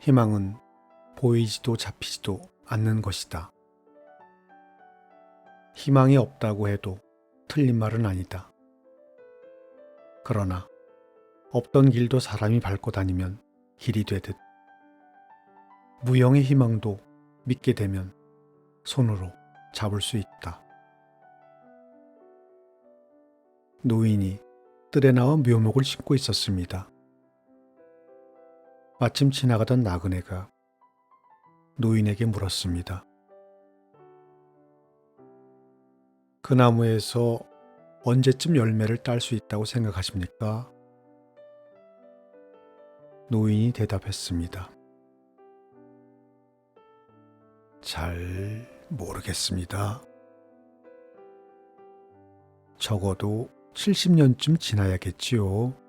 희망은 보이지도 잡히지도 않는 것이다. 희망이 없다고 해도 틀린 말은 아니다. 그러나 없던 길도 사람이 밟고 다니면 길이 되듯 무형의 희망도 믿게 되면 손으로 잡을 수 있다. 노인이 뜰에 나와 묘목을 심고 있었습니다. 마침 지나가던 나그네가 노인에게 물었습니다. 그 나무에서 언제쯤 열매를 딸 수 있다고 생각하십니까? 노인이 대답했습니다. 잘 모르겠습니다. 적어도 70년쯤 지나야겠지요.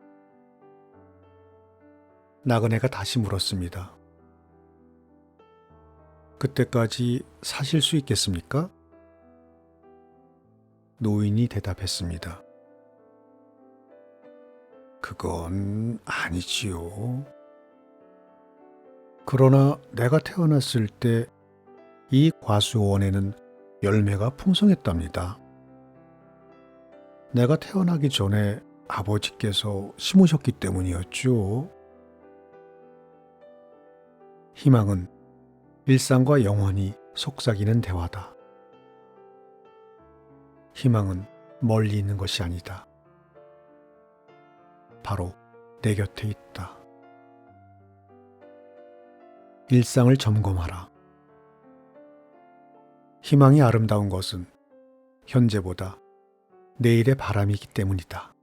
나그네가 다시 물었습니다. 그때까지 사실 수 있겠습니까? 노인이 대답했습니다. 그건 아니지요. 그러나 내가 태어났을 때 이 과수원에는 열매가 풍성했답니다. 내가 태어나기 전에 아버지께서 심으셨기 때문이었죠. 희망은 일상과 영원히 속삭이는 대화다. 희망은 멀리 있는 것이 아니다. 바로 내 곁에 있다. 일상을 점검하라. 희망이 아름다운 것은 현재보다 내일의 바람이기 때문이다.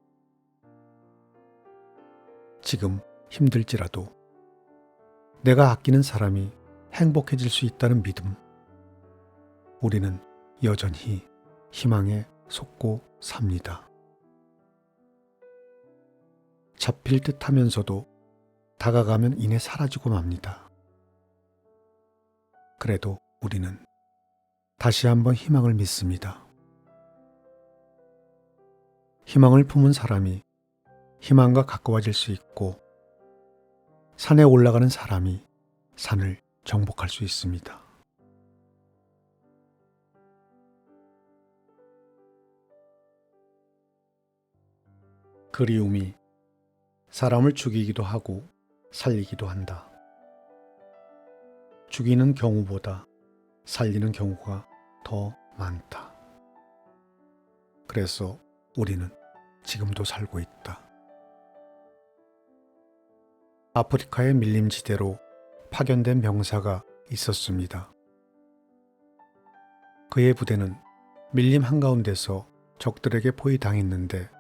지금 힘들지라도 내가 아끼는 사람이 행복해질 수 있다는 믿음. 우리는 여전히 희망에 속고 삽니다. 잡힐 듯 하면서도 다가가면 이내 사라지고 맙니다. 그래도 우리는 다시 한번 희망을 믿습니다. 희망을 품은 사람이 희망과 가까워질 수 있고 산에 올라가는 사람이 산을 정복할 수 있습니다. 그리움이 사람을 죽이기도 하고 살리기도 한다. 죽이는 경우보다 살리는 경우가 더 많다. 그래서 우리는 지금도 살고 있다. 아프리카의 밀림지대로 파견된 병사가 있었습니다. 그의 부대는 밀림 한가운데서 적들에게 포위당했는데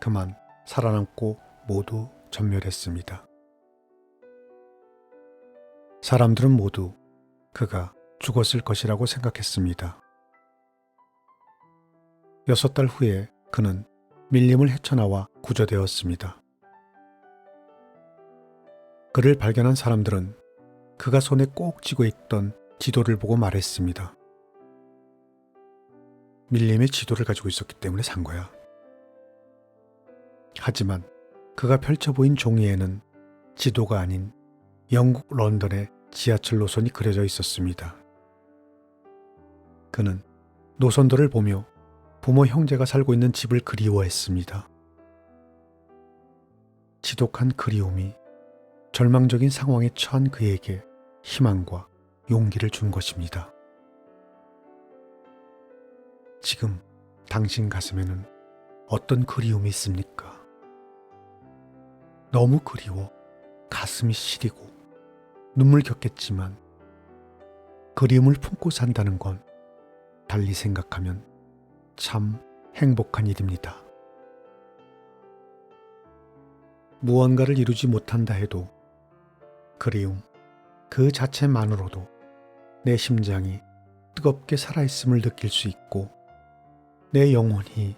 그만 살아남고 모두 전멸했습니다. 사람들은 모두 그가 죽었을 것이라고 생각했습니다. 여섯 달 후에 그는 밀림을 헤쳐나와 구조되었습니다. 그를 발견한 사람들은 그가 손에 꼭 쥐고 있던 지도를 보고 말했습니다. 밀림의 지도를 가지고 있었기 때문에 산 거야. 하지만 그가 펼쳐 보인 종이에는 지도가 아닌 영국 런던의 지하철 노선이 그려져 있었습니다. 그는 노선도를 보며 부모 형제가 살고 있는 집을 그리워했습니다. 지독한 그리움이 절망적인 상황에 처한 그에게 희망과 용기를 준 것입니다. 지금 당신 가슴에는 어떤 그리움이 있습니까? 너무 그리워 가슴이 시리고 눈물 겪겠지만 그리움을 품고 산다는 건 달리 생각하면 참 행복한 일입니다. 무언가를 이루지 못한다 해도 그리움 그 자체만으로도 내 심장이 뜨겁게 살아있음을 느낄 수 있고 내 영혼이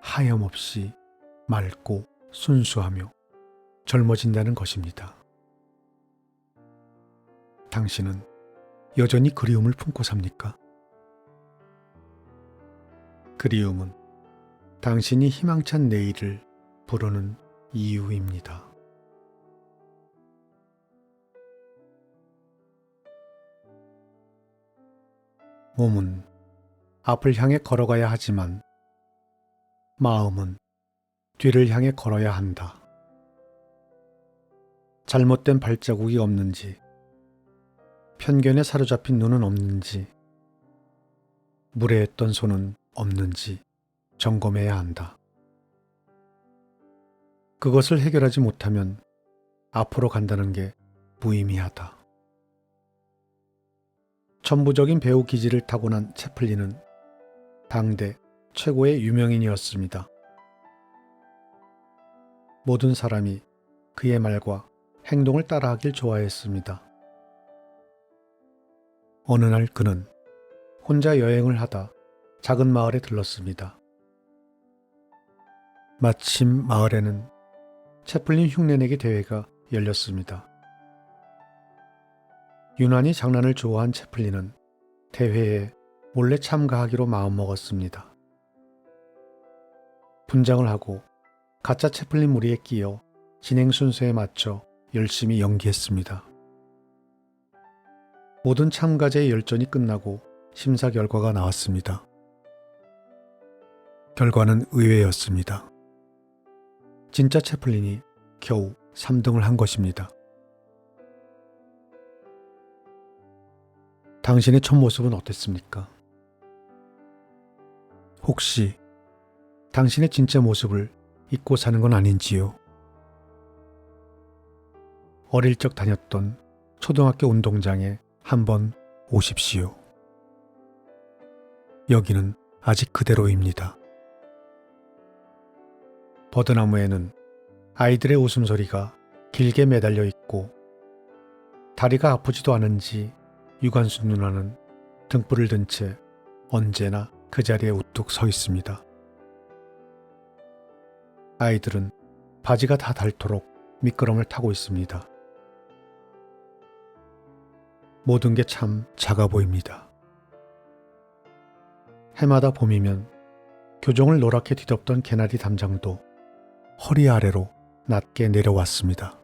하염없이 맑고 순수하며 젊어진다는 것입니다. 당신은 여전히 그리움을 품고 삽니까? 그리움은 당신이 희망찬 내일을 부르는 이유입니다. 몸은 앞을 향해 걸어가야 하지만 마음은 뒤를 향해 걸어야 한다. 잘못된 발자국이 없는지, 편견에 사로잡힌 눈은 없는지, 무례했던 손은 없는지 점검해야 한다. 그것을 해결하지 못하면 앞으로 간다는 게 무의미하다. 천부적인 배우 기질을 타고난 채플린은 당대 최고의 유명인이었습니다. 모든 사람이 그의 말과 행동을 따라하길 좋아했습니다. 어느 날 그는 혼자 여행을 하다 작은 마을에 들렀습니다. 마침 마을에는 채플린 흉내내기 대회가 열렸습니다. 유난히 장난을 좋아한 채플린은 대회에 몰래 참가하기로 마음먹었습니다. 분장을 하고 가짜 채플린 무리에 끼어 진행 순서에 맞춰 열심히 연기했습니다. 모든 참가자의 열전이 끝나고 심사 결과가 나왔습니다. 결과는 의외였습니다. 진짜 채플린이 겨우 3등을 한 것입니다. 당신의 첫 모습은 어땠습니까? 혹시 당신의 진짜 모습을 잊고 사는 건 아닌지요? 어릴 적 다녔던 초등학교 운동장에 한번 오십시오. 여기는 아직 그대로입니다. 버드나무에는 아이들의 웃음소리가 길게 매달려 있고 다리가 아프지도 않은지 유관순 누나는 등불을 든 채 언제나 그 자리에 우뚝 서 있습니다. 아이들은 바지가 다 닳도록 미끄럼을 타고 있습니다. 모든 게 참 작아 보입니다. 해마다 봄이면 교종을 노랗게 뒤덮던 개나리 담장도 허리 아래로 낮게 내려왔습니다.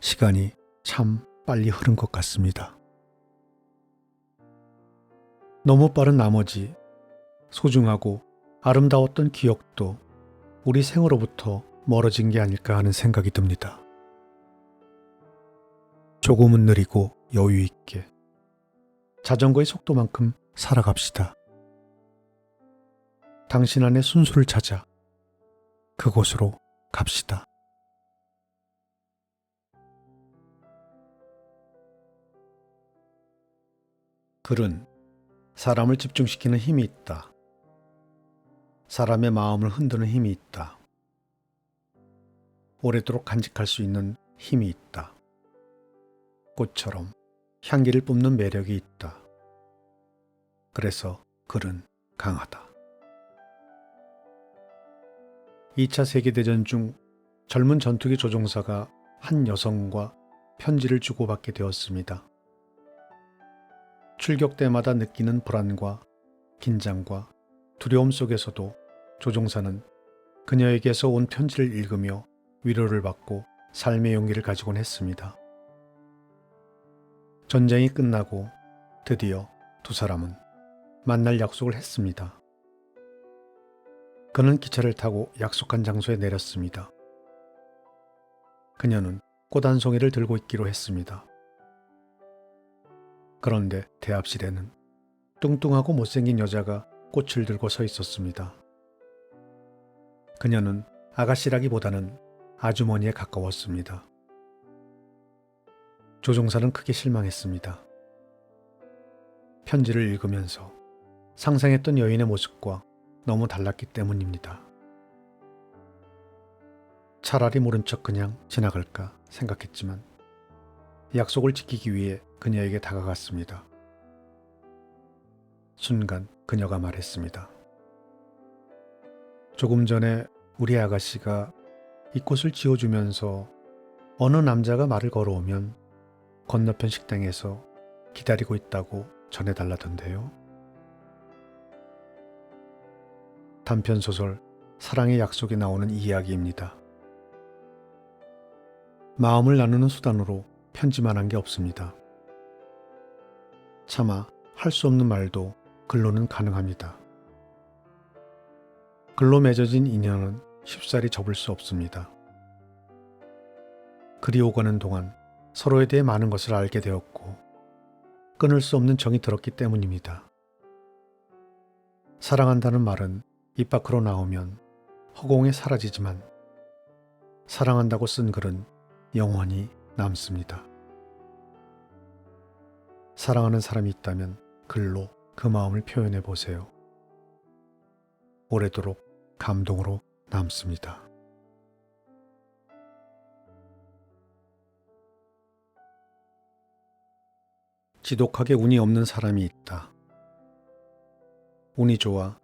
시간이 참 빨리 흐른 것 같습니다. 너무 빠른 나머지 소중하고 아름다웠던 기억도 우리 생으로부터 멀어진 게 아닐까 하는 생각이 듭니다. 조금은 느리고 여유 있게 자전거의 속도만큼 살아갑시다. 당신 안의 순수를 찾아 그곳으로 갑시다. 글은 사람을 집중시키는 힘이 있다. 사람의 마음을 흔드는 힘이 있다. 오래도록 간직할 수 있는 힘이 있다. 꽃처럼 향기를 뿜는 매력이 있다. 그래서 글은 강하다. 2차 세계대전 중 젊은 전투기 조종사가 한 여성과 편지를 주고받게 되었습니다. 출격 때마다 느끼는 불안과 긴장과 두려움 속에서도 조종사는 그녀에게서 온 편지를 읽으며 위로를 받고 삶의 용기를 가지곤 했습니다. 전쟁이 끝나고 드디어 두 사람은 만날 약속을 했습니다. 그는 기차를 타고 약속한 장소에 내렸습니다. 그녀는 꽃 한 송이를 들고 있기로 했습니다. 그런데 대합실에는 뚱뚱하고 못생긴 여자가 꽃을 들고 서 있었습니다. 그녀는 아가씨라기보다는 아주머니에 가까웠습니다. 조종사는 크게 실망했습니다. 편지를 읽으면서 상상했던 여인의 모습과 너무 달랐기 때문입니다. 차라리 모른 척 그냥 지나갈까 생각했지만 약속을 지키기 위해 그녀에게 다가갔습니다. 순간 그녀가 말했습니다. 조금 전에 우리 아가씨가 이 꽃을 지어주면서 어느 남자가 말을 걸어오면 건너편 식당에서 기다리고 있다고 전해달라던데요. 단편소설 사랑의 약속에 나오는 이야기입니다. 마음을 나누는 수단으로 편지만 한 게 없습니다. 차마 할 수 없는 말도 글로는 가능합니다. 글로 맺어진 인연은 쉽사리 접을 수 없습니다. 글이 오가는 동안 서로에 대해 많은 것을 알게 되었고 끊을 수 없는 정이 들었기 때문입니다. 사랑한다는 말은 입 밖으로 나오면 허공에 사라지지만 사랑한다고 쓴 글은 영원히 남습니다. 사랑하는 사람이 있다면 글로 그 마음을 표현해 보세요. 오래도록 감동으로 남습니다. 지독하게 운이 없는 사람이 있다. 운이 좋아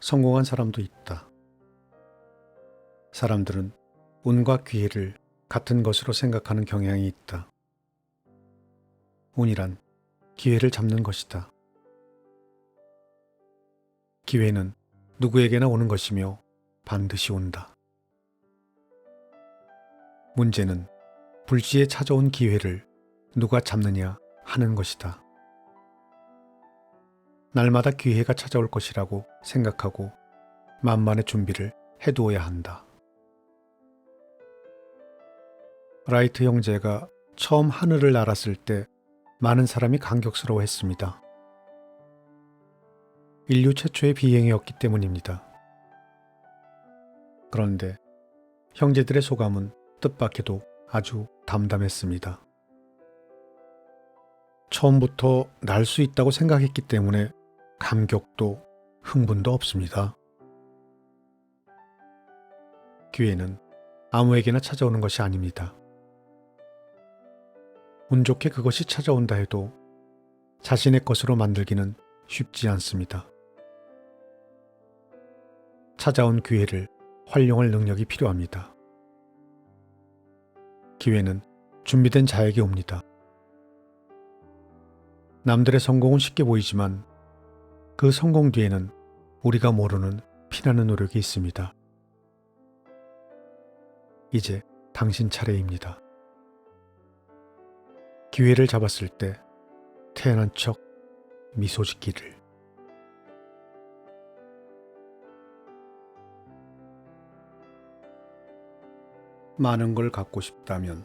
성공한 사람도 있다. 사람들은 운과 기회를 같은 것으로 생각하는 경향이 있다. 운이란 기회를 잡는 것이다. 기회는 누구에게나 오는 것이며 반드시 온다. 문제는 불시에 찾아온 기회를 누가 잡느냐 하는 것이다. 날마다 기회가 찾아올 것이라고 생각하고 만만의 준비를 해두어야 한다. 라이트 형제가 처음 하늘을 날았을 때 많은 사람이 감격스러워했습니다. 인류 최초의 비행이었기 때문입니다. 그런데 형제들의 소감은 뜻밖에도 아주 담담했습니다. 처음부터 날 수 있다고 생각했기 때문에 감격도 흥분도 없습니다. 기회는 아무에게나 찾아오는 것이 아닙니다. 운 좋게 그것이 찾아온다 해도 자신의 것으로 만들기는 쉽지 않습니다. 찾아온 기회를 활용할 능력이 필요합니다. 기회는 준비된 자에게 옵니다. 남들의 성공은 쉽게 보이지만 그 성공 뒤에는 우리가 모르는 피나는 노력이 있습니다. 이제 당신 차례입니다. 기회를 잡았을 때 태어난 척 미소 짓기를. 많은 걸 갖고 싶다면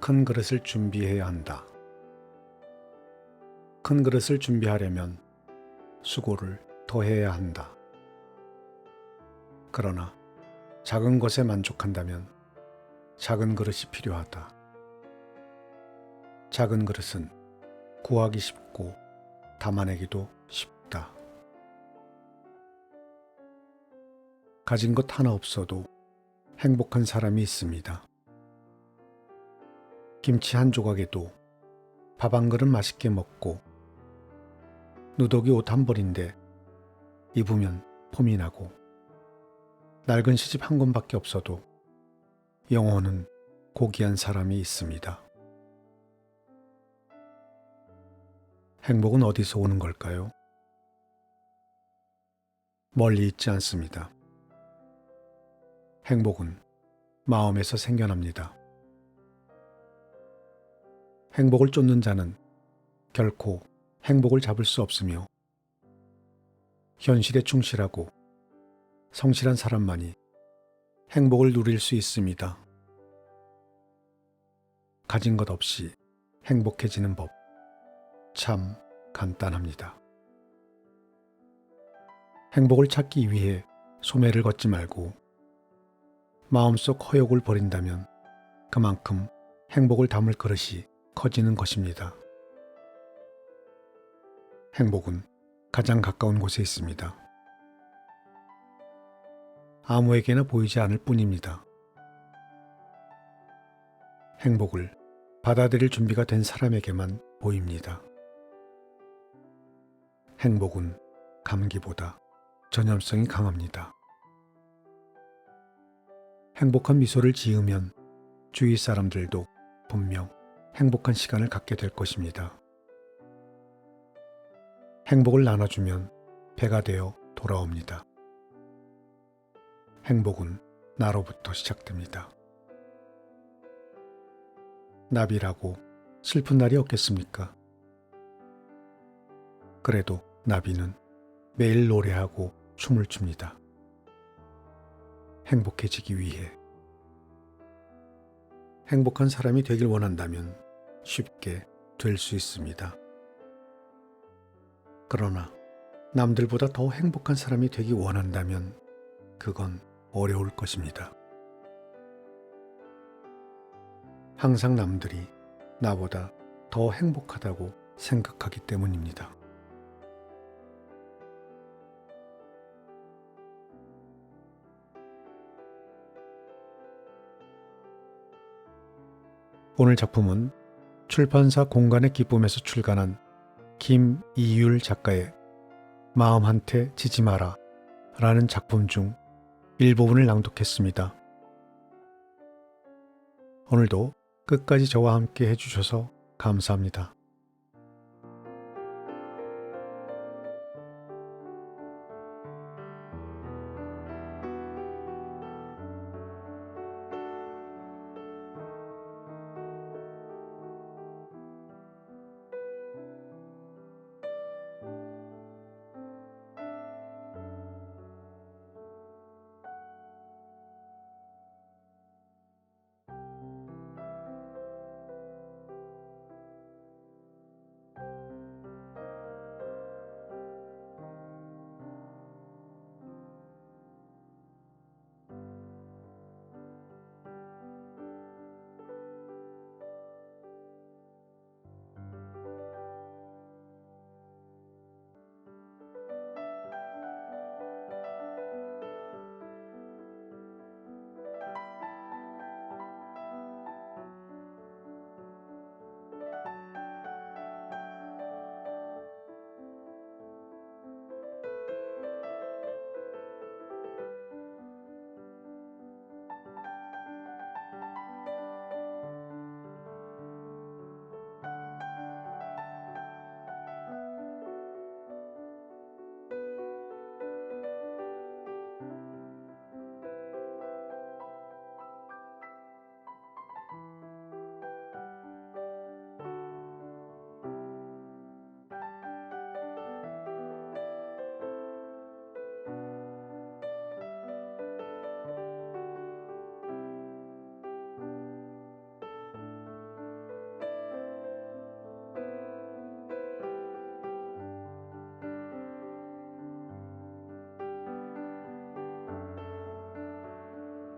큰 그릇을 준비해야 한다. 큰 그릇을 준비하려면 수고를 더 해야 한다. 그러나 작은 것에 만족한다면 작은 그릇이 필요하다. 작은 그릇은 구하기 쉽고 담아내기도 쉽다. 가진 것 하나 없어도 행복한 사람이 있습니다. 김치 한 조각에도 밥 한 그릇 맛있게 먹고 누더기 옷 한 벌인데 입으면 폼이 나고 낡은 시집 한 권밖에 없어도 영혼은 고귀한 사람이 있습니다. 행복은 어디서 오는 걸까요? 멀리 있지 않습니다. 행복은 마음에서 생겨납니다. 행복을 쫓는 자는 결코 행복을 잡을 수 없으며 현실에 충실하고 성실한 사람만이 행복을 누릴 수 있습니다. 가진 것 없이 행복해지는 법 참 간단합니다. 행복을 찾기 위해 소매를 걷지 말고 마음속 허욕을 버린다면 그만큼 행복을 담을 그릇이 커지는 것입니다. 행복은 가장 가까운 곳에 있습니다. 아무에게나 보이지 않을 뿐입니다. 행복을 받아들일 준비가 된 사람에게만 보입니다. 행복은 감기보다 전염성이 강합니다. 행복한 미소를 지으면 주위 사람들도 분명 행복한 시간을 갖게 될 것입니다. 행복을 나눠주면 배가 되어 돌아옵니다. 행복은 나로부터 시작됩니다. 나비라고 슬픈 날이 없겠습니까? 그래도 나비는 매일 노래하고 춤을 춥니다. 행복해지기 위해. 행복한 사람이 되길 원한다면 쉽게 될 수 있습니다. 그러나 남들보다 더 행복한 사람이 되기 원한다면 그건 어려울 것입니다. 항상 남들이 나보다 더 행복하다고 생각하기 때문입니다. 오늘 작품은 출판사 공간의 기쁨에서 출간한 김이율 작가의 마음한테 지지 마라 라는 작품 중 일부분을 낭독했습니다. 오늘도 끝까지 저와 함께 해주셔서 감사합니다.